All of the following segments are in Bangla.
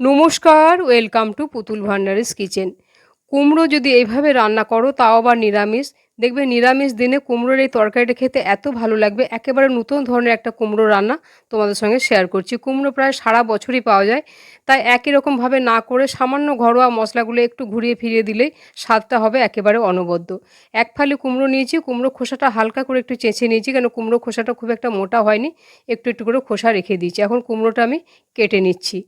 নমস্কার ওয়েলকাম টু পুতুল ভান্ডারিস কিচেন। কুমড়ো যদি এইভাবে রান্না করো তাও আবার নিরামিষ। দেখবে নিরামিষ দিনে কুমড়োর এই তরকারিটা খেতে এত ভালো লাগবে। একেবারে নতুন ধরনের একটা কুমড়ো রান্না তোমাদের সঙ্গে শেয়ার করছি। কুমড়ো প্রায় সারা বছরই পাওয়া যায়। তাই একই রকমভাবে না করে সামান্য ঘরোয়া মশলাগুলো একটু ঘুরিয়ে ফিরিয়ে দিলেই স্বাদটা হবে একেবারে অনবদ্য। এক ফালি কুমড়ো নিয়েছি, কুমড়ো খোসাটা হালকা করে একটু চেঁচে নিয়েছি কেন কুমড়ো খোসাটা খুব একটা মোটা হয়নি, একটু একটু করে খোসা রেখে দিয়েছি। এখন কুমড়োটা আমি কেটে নিচ্ছি।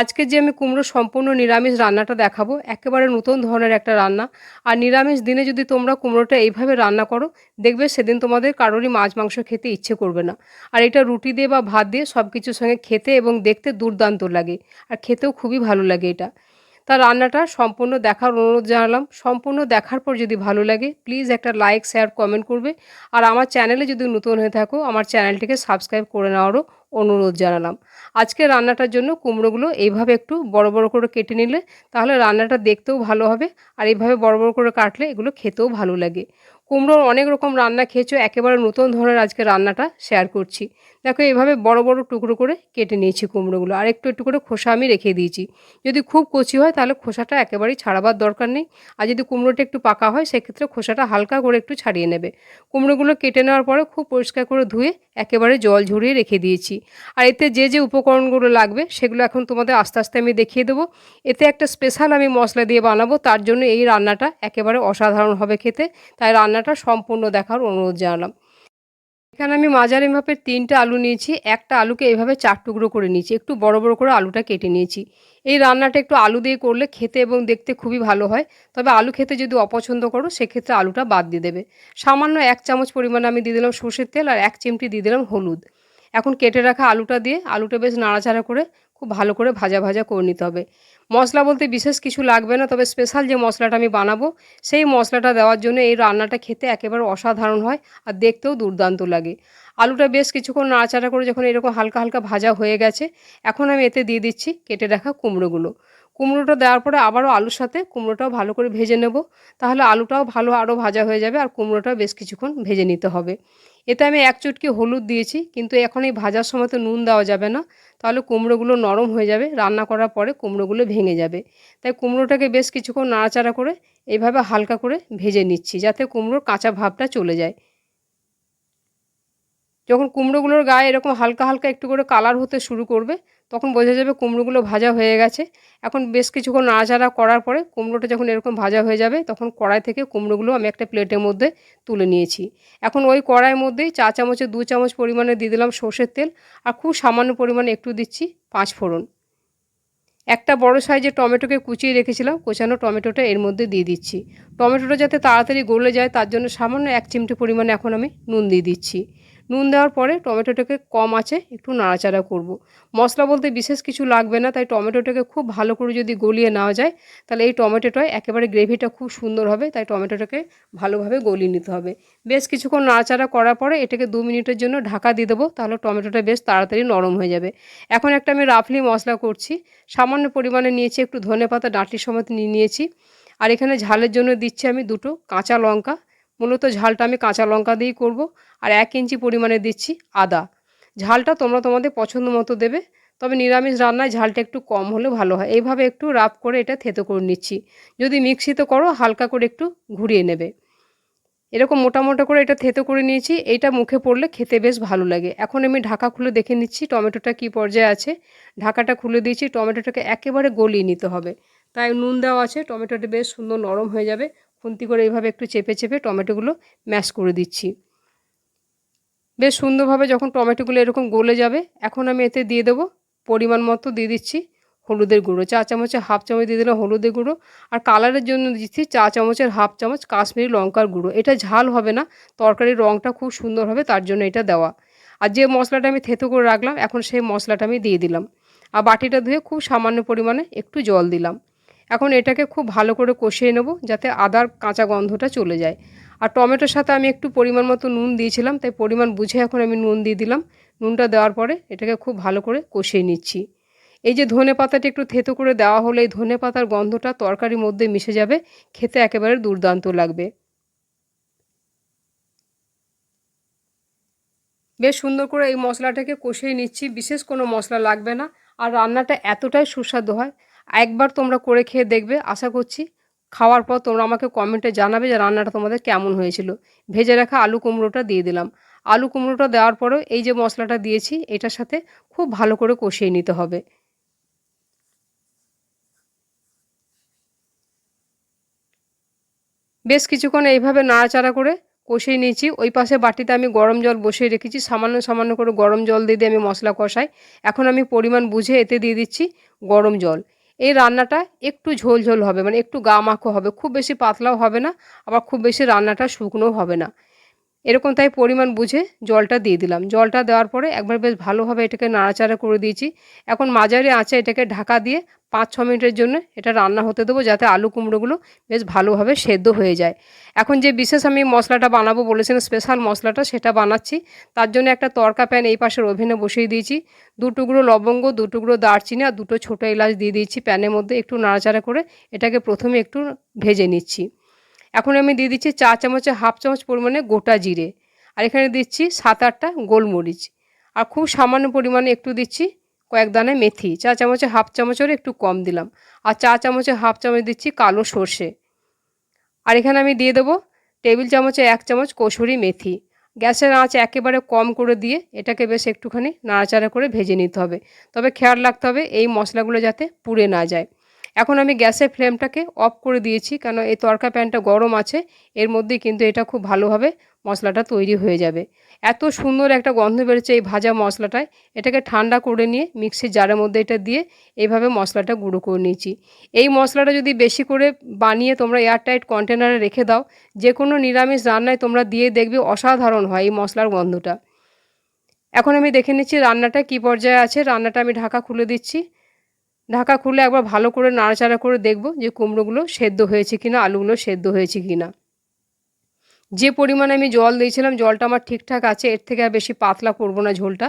আজকে যে আমি কুমড়ো সম্পূর্ণ নিরামিষ রান্নাটা দেখাবো, একেবারে নতুন ধরনের একটা রান্না। আর নিরামিষ দিনে যদি তোমরা কুমড়োটা এইভাবে রান্না করো, দেখবে সেদিন তোমাদের কারোরই মাছ, মাংস খেতে ইচ্ছে করবে না। আর এটা রুটি দিয়ে বা ভাত দিয়ে সব কিছুর সঙ্গে খেতে এবং দেখতে দুর্দান্ত লাগে। আর খেতেও খুবই ভালো লাগে এটা। তা রান্নাটা সম্পূর্ণ দেখার অনুরোধ জানালাম। সম্পূর্ণ দেখার পর যদি ভালো লাগে প্লিজ একটা লাইক শেয়ার কমেন্ট করবে। আর আমার চ্যানেলে যদি নতুন হয়ে থাকো, আমার চ্যানেলটিকে সাবস্ক্রাইব করে নেওয়ারও অনুরোধ জানালাম। আজকে রান্নাটার জন্য কুমড়োগুলো এইভাবে একটু বড় বড় করে কেটে নিলে তাহলে রান্নাটা দেখতেও ভালো হবে। আর এইভাবে বড় বড় করে কাটলে এগুলো খেতেও ভালো লাগে। কুমড়োর অনেক রকম রান্না খেয়েছো, একেবারে নতুন ধরনের আজকে রান্নাটা শেয়ার করছি। দেখো, এইভাবে বড় বড় টুকরো করে কেটে নিয়েছি কুমড়োগুলো। আর একটু একটু করে খোসা আমি রেখে দিয়েছি। যদি খুব কচি হয়, তাহলে খোসাটা একেবারেই ছাড়াবার দরকার নেই। আর যদি কুমড়োটা একটু পাকা হয়, সেক্ষেত্রে খোসাটা হালকা করে একটু ছাড়িয়ে নেবে। কুমড়োগুলো কেটে নেওয়ার পরে খুব পরিষ্কার করে ধুয়ে একেবারে জল ঝরিয়ে রেখে দিয়েছি। আর এতে যে যে উপকরণগুলো লাগবে, সেগুলো এখন তোমাদের আস্তে আস্তে আমি দেখিয়ে দেবো। এতে একটা স্পেশাল আমি মশলা দিয়ে বানাবো, তার জন্য এই রান্নাটা একেবারে অসাধারণ হবে খেতে। তাই রান্নাটা সম্পূর্ণ দেখার অনুরোধ জানালাম। এখানে আমি মাঝারি মাপের তিনটা আলু নিয়েছি, একটা আলুকে এভাবে চার টুকরো করে নিয়েছি, একটু বড় বড় করে আলুটা কেটে নিয়েছি। এই রান্নাটা একটু আলু দিয়ে করলে খেতে এবং দেখতে খুবই ভালো হয়, তবে আলু খেতে যদি অপছন্দ করো, সেক্ষেত্রে আলুটা বাদ দিয়ে দেবে। সামান্য এক চামচ পরিমাণে আমি দিয়ে দিলাম সর্ষের তেল আর এক চিমটি দিয়ে দিলাম হলুদ। এখন কেটে রাখা আলুটা দিয়ে, আলুটা বেশ নাড়াচাড়া করে খুব ভালো করে ভাজা ভাজা করে নিতে হবে। মশলা বলতে বিশেষ কিছু লাগবে না, তবে স্পেশাল যে মশলাটা আমি বানাবো, সেই মশলাটা দেওয়ার জন্য এই রান্নাটা খেতে একেবারে অসাধারণ হয় আর দেখতেও দুর্দান্ত লাগে। আলুটা বেশ কিছুক্ষণ নাড়াচাড়া করে যখন এরকম হালকা হালকা ভাজা হয়ে গেছে, এখন আমি এতে দিয়ে দিচ্ছি কেটে রাখা কুমড়োগুলো। কুমড়োটা দেওয়ার পরে আবারও আলুর সাথে কুমড়োটাও ভালো করে ভেজে নেব। তাহলে আলুটাও ভালো আরও ভাজা হয়ে যাবে আর কুমড়োটাও বেশ কিছুক্ষণ ভেজে নিতে হবে। এতে আমি এক চুটকি হলুদ দিয়েছি, কিন্তু এখন এই ভাজার সময় তো নুন দেওয়া যাবে না। তাহলে কুমড়োগুলো নরম হয়ে যাবে, রান্না করার পরে কুমড়োগুলো ভেঙে যাবে। তাই কুমড়োটাকে বেশ কিছুক্ষণ নাড়াচাড়া করে এইভাবে হালকা করে ভেজে নিচ্ছি, যাতে কুমড়োর কাঁচা ভাবটা চলে যায়। যখন কুমড়োগুলোর গায়ে এরকম হালকা হালকা একটু করে কালার হতে শুরু করবে তখন বোঝা যাবে কুমড়োগুলো ভাজা হয়ে গেছে। এখন বেশ কিছুক্ষণ নাড়াচাড়া করার পরে কুমড়োটা যখন এরকম ভাজা হয়ে যাবে, তখন কড়াই থেকে কুমড়োগুলো আমি একটা প্লেটের মধ্যে তুলে নিয়েছি। এখন ওই কড়াইয়ের মধ্যেই চা চামচে, দু চামচ পরিমাণে দিয়ে দিলাম সর্ষের তেল আর খুব সামান্য পরিমাণে একটু দিচ্ছি পাঁচ ফোড়ন। একটা বড় সাইজের টমেটোকে কুচিয়ে রেখেছিলাম, কোচানো টমেটোটা এর মধ্যে দিয়ে দিচ্ছি। টমেটোটা যাতে তাড়াতাড়ি গলে যায়, তার জন্য সামান্য এক চিমটি পরিমাণে এখন আমি নুন দিয়ে দিচ্ছি। নুন দেওয়ার পরে টমেটোটাকে কম আছে, একটু নাড়াচাড়া করব। মশলা বলতে বিশেষ কিছু লাগবে না, তাই টমেটোটাকে খুব ভালো করে যদি গলিয়ে নেওয়া যায়, তাহলে এই টমেটোটায় একেবারে গ্রেভিটা খুব সুন্দর হবে, তাই টমেটোটাকে ভালোভাবে গলিয়ে নিতে হবে। বেশ কিছুক্ষণ নাড়াচাড়া করার পরে এটাকে দু মিনিটের জন্য ঢাকা দিয়ে দেবো, তাহলে টমেটোটা বেশ তাড়াতাড়ি নরম হয়ে যাবে। এখন একটা আমি রাফলি মশলা করছি, সামান্য পরিমাণে নিয়েছি, একটু ধনে পাতা ডাঁটির সময় নিয়ে নিয়েছি। আর এখানে ঝালের জন্য দিচ্ছি আমি দুটো কাঁচা লঙ্কা মূলত ঝালটা আমি কাঁচা লঙ্কা দিয়েই করব আর এক ইঞ্চি পরিমাণে দিচ্ছি আদা। ঝালটা তোমরা তোমাদের পছন্দ মতো দেবে, তবে নিরামিষ রান্নায় ঝালটা একটু কম হলে ভালো হয়। এইভাবে একটু রাফ করে এটা থেতো করে নিচ্ছি। যদি মিক্সিতে করো, হালকা করে একটু ঘুরিয়ে নেবে। এরকম মোটা মোটা করে এটা থেতো করে নিয়েছি এইটা মুখে পড়লে খেতে বেশ ভালো লাগে। এখন আমি ঢাকা খুলে দেখে নিচ্ছি টমেটোটা কি পর্যায়ে আছে। ঢাকাটা খুলে দিয়েছি, টমেটোটাকে একেবারে গলিয়ে নিতে হবে। তাই নুন দেওয়া আছে, টমেটোটা বেশ সুন্দর নরম হয়ে যাবে। খুন্তি করে এইভাবে একটু চেপে চেপে টমেটোগুলো ম্যাশ করে দিচ্ছি। বেশ সুন্দরভাবে যখন টমেটোগুলো এরকম গলে যাবে, এখন আমি এতে দিয়ে দেবো পরিমাণ মতো দিয়ে দিচ্ছি হলুদের গুঁড়ো। চা চামচে হাফ চামচ দিয়ে দিলাম হলুদের গুঁড়ো আর কালারের জন্য দিচ্ছি চা চামচের হাফ চামচ কাশ্মীরি লঙ্কার গুঁড়ো। এটা ঝাল হবে না, তরকারির রঙটা খুব সুন্দর হবে, তার জন্য এটা দেওয়া। আর যে মশলাটা আমি থেতো করে রাখলাম, এখন সেই মশলাটা আমি দিয়ে দিলাম। আর বাটিটা ধুয়ে খুব সামান্য পরিমাণে একটু জল দিলাম। এখন এটাকে খুব ভালো করে কষিয়ে নেব যাতে আদার কাঁচা গন্ধটা চলে যায়। আর টমেটোর সাথে আমি একটু পরিমাণ মতো নুন দিয়েছিলাম, তাই পরিমাণ বুঝে এখন আমি নুন দিয়ে দিলাম। নুনটা দেওয়ার পরে এটাকে খুব ভালো করে কষিয়ে নিচ্ছি। এই যে ধনে পাতাটা একটু থেতো করে দেওয়া হলে এই ধনে পাতার গন্ধটা তরকারির মধ্যে মিশে যাবে, খেতে একেবারে দুর্দান্ত লাগবে। বেশ সুন্দর করে এই মশলাটাকে কষিয়ে নিচ্ছি, বিশেষ কোনো মশলা লাগবে না। আর রান্নাটা এতটাই সুস্বাদু হয় একবার তোমরা করে খেয়ে দেখবে, আশা করছি। খাওয়ার পর তোমরা আমাকে কমেন্টে জানাবে যে রান্নাটা তোমাদের কেমন হয়েছিল। ভেজে রাখা আলু কুমড়োটা দিয়ে দিলাম। আলু কুমড়োটা দেওয়ার পরেও এই যে মশলাটা দিয়েছি, এটার সাথে খুব ভালো করে কষিয়ে নিতে হবে। বেশ কিছুক্ষণ এইভাবে নাড়াচাড়া করে কষিয়ে নিয়েছি। ওই পাশে বাটিতে আমি গরম জল বসিয়ে রেখেছি। সামান্য সামান্য করে গরম জল দিয়ে দিয়ে আমি মশলা কষাই। এখন আমি পরিমাণ বুঝে এতে দিয়ে দিচ্ছি গরম জল। এই রান্নাটা একটু ঝোলঝোল ঝোল হবে মানে একটু গা মাখো হবে, খুব বেশি পাতলাও হবে না, আবার খুব বেশি রান্নাটা শুকনোও হবে না। এরকম তাই পরিমাণ বুঝে জলটা দিয়ে দিলাম। জলটা দেওয়ার পরে একবার বেশ ভালোভাবে এটাকে নাড়াচাড়া করে দিয়েছি। এখন মাঝারি আঁচে এটাকে ঢাকা দিয়ে পাঁচ ছ মিনিটের জন্য এটা রান্না হতে দেবো যাতে আলু কুমড়োগুলো বেশ ভালোভাবে সেদ্ধ হয়ে যায়। এখন যে বিশেষ আমি মশলাটা বানাবো বলেছিলাম, স্পেশাল মশলাটা সেটা বানাচ্ছি। তার জন্য একটা তরকা প্যান এই পাশের ওভেনে বসিয়ে দিয়েছি। দু টুকরো লবঙ্গ, দু টুকরো দারচিনি আর দুটো ছোটো এলাচ দিয়ে দিয়েছি প্যানের মধ্যে। একটু নাড়াচাড়া করে এটাকে প্রথমে একটু ভেজে নিচ্ছি। এখন আমি দিয়ে দিচ্ছি চা চামচে হাফ চামচ পরিমাণে গোটা জিরে। আর এখানে দিচ্ছি সাত আটটা গোলমরিচ। আর খুব সামান্য পরিমাণে একটু দিচ্ছি কয়েক দানা মেথি। চা চামচে হাফ চামচেরও একটু কম দিলাম। আর চা চামচে হাফ চামচ দিচ্ছি কালো সর্ষে। আর এখানে আমি দিয়ে দেবো টেবিল চামচে এক চামচ কসুরি মেথি। গ্যাসের আঁচ একেবারে কম করে দিয়ে এটাকে বেশ একটুখানি নাড়াচাড়া করে ভেজে নিতে হবে। তবে খেয়াল রাখতে হবে এই মশলাগুলো যাতে পুড়ে না যায়। এখন আমি গ্যাসের ফ্লেমটাকে অফ করে দিয়েছি কেন এই তরকা প্যানটা গরম আছে, এর মধ্যে কিন্তু এটা খুব ভালোভাবে মশলাটা তৈরি হয়ে যাবে। এত সুন্দর একটা গন্ধ বেরোচ্ছে এই ভাজা মশলাটায়, এটাকে ঠান্ডা করে নিয়ে মিক্সির জারের মধ্যে এটা দিয়ে এইভাবে মশলাটা গুঁড়ো করে নিয়েছি। এই মশলাটা যদি বেশি করে বানিয়ে তোমরা এয়ারটাইট কন্টেনারে রেখে দাও যে কোনো নিরামিষ রান্নায় তোমরা দিয়ে দেখবে অসাধারণ হয় এই মশলার গন্ধটা। এখন আমি দেখে নিচ্ছি রান্নাটা কী পর্যায়ে আছে, রান্নাটা আমি ঢাকা খুলে দিচ্ছি। ঢাকা খুলে একবার ভালো করে নাড়াচাড়া করে দেখব যে কুমড়োগুলো সেদ্ধ হয়েছে কি না আলুগুলো সেদ্ধ হয়েছে কি না যে পরিমাণে আমি জল দিয়েছিলাম, জলটা আমার ঠিকঠাক আছে, এর থেকে আর বেশি পাতলা করব না ঝোলটা।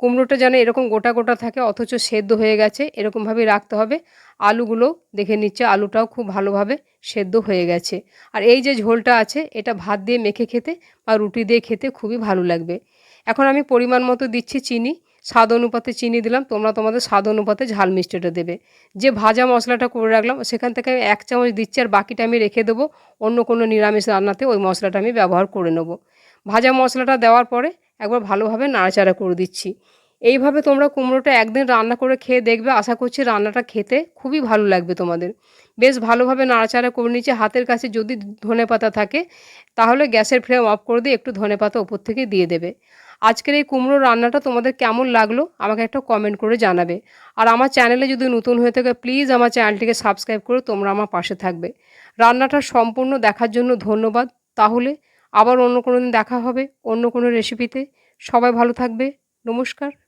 কুমড়োটা যেন এরকম গোটা গোটা থাকে, অথচ সেদ্ধ হয়ে গেছে, এরকমভাবেই রাখতে হবে। আলুগুলো দেখে নিচ্ছে, আলুটাও খুব ভালোভাবে সেদ্ধ হয়ে গেছে। আর এই যে ঝোলটা আছে, এটা ভাত দিয়ে মেখে খেতে বা রুটি দিয়ে খেতে খুবই ভালো লাগবে। এখন আমি পরিমাণ মতো দিচ্ছি চিনি স্বাদ অনুপাতে চিনি দিলাম, তোমরা তোমাদের স্বাদ অনুপাতে ঝাল মিষ্টিটা দেবে। যে ভাজা মশলাটা করে রাখলাম, সেখান থেকে আমি এক চামচ দিচ্ছি আর বাকিটা আমি রেখে দেবো। অন্য কোনো নিরামিষ রান্নাতে ওই মশলাটা আমি ব্যবহার করে নেব। ভাজা মশলাটা দেওয়ার পরে একবার ভালোভাবে নাড়াচাড়া করে দিচ্ছি। এইভাবে তোমরা কুমড়োটা একদিন রান্না করে খেয়ে দেখবে। আশা করছি রান্নাটা খেতে খুবই ভালো লাগবে তোমাদের। বেশ ভালোভাবে নাড়াচাড়া করে নিচ্ছে হাতের কাছে যদি ধনে পাতা থাকে, তাহলে গ্যাসের ফ্লেম অফ করে দিয়ে একটু ধনে পাতা ওপর থেকে দিয়ে দেবে। আজকের এই কুমড়ো রান্নাটা তোমাদের কেমন লাগল আমাকে একটা কমেন্ট করে জানাবে। আর আমার চ্যানেলে যদি নতুন হয়ে থাকে প্লিজ আমার চ্যানেলটিকে সাবস্ক্রাইব করে তোমরা আমার পাশে থাকবে। রান্নাটা সম্পূর্ণ দেখার জন্য ধন্যবাদ। তাহলে আবার অন্য কোনো দিন দেখা হবে, অন্য কোনো রেসিপিতে সবাই ভালো থাকবে। নমস্কার।